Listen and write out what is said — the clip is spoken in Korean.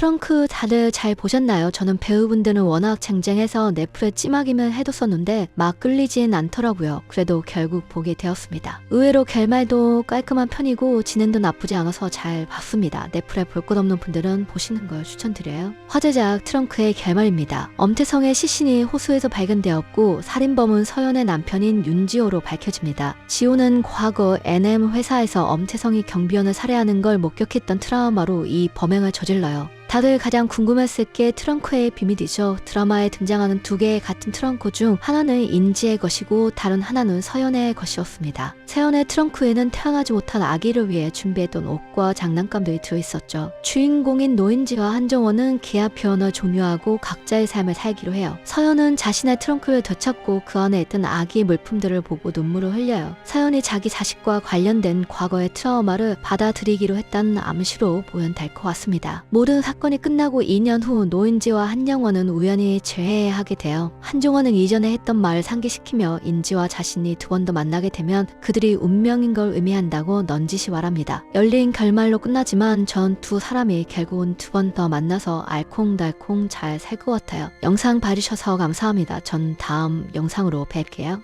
트렁크 다들 잘 보셨나요? 저는 배우분들은 워낙 쟁쟁해서 넷플에 찜하기만 해뒀었는데 막 끌리진 않더라고요. 그래도 결국 보게 되었습니다. 의외로 결말도 깔끔한 편이고 진행도 나쁘지 않아서 잘 봤습니다. 넷플에 볼 것 없는 분들은 보시는 걸 추천드려요. 화제작 트렁크의 결말입니다. 엄태성의 시신이 호수에서 발견되었고 살인범은 서연의 남편인 윤지호로 밝혀집니다. 지호는 과거 NM 회사에서 엄태성이 경비원을 살해하는 걸 목격했던 트라우마로 이 범행을 저질러요. 다들 가장 궁금했을 게 트렁크의 비밀이죠. 드라마에 등장하는 두 개의 같은 트렁크 중 하나는 인지의 것이고 다른 하나는 서연의 것이었습니다. 서연의 트렁크에는 태어나지 못한 아기를 위해 준비했던 옷과 장난감들이 들어있었죠. 주인공인 노인지와 한정원은 계약 표현을 종료하고 각자의 삶을 살기로 해요. 서연은 자신의 트렁크를 되찾고 그 안에 있던 아기 물품들을 보고 눈물을 흘려요. 서연이 자기 자식과 관련된 과거의 트라우마를 받아들이기로 했다는 암시로 보연될 것 같습니다. 모든 사 건이 끝나고 2년 후 노인지와 한영원은 우연히 재회하게 돼요. 한종원은 이전에 했던 말을 상기시키며 인지와 자신이 두 번 더 만나게 되면 그들이 운명인 걸 의미한다고 넌지시 말합니다. 열린 결말로 끝나지만 전 두 사람이 결국은 두 번 더 만나서 알콩달콩 잘 살 것 같아요. 영상 봐주셔서 감사합니다. 전 다음 영상으로 뵐게요.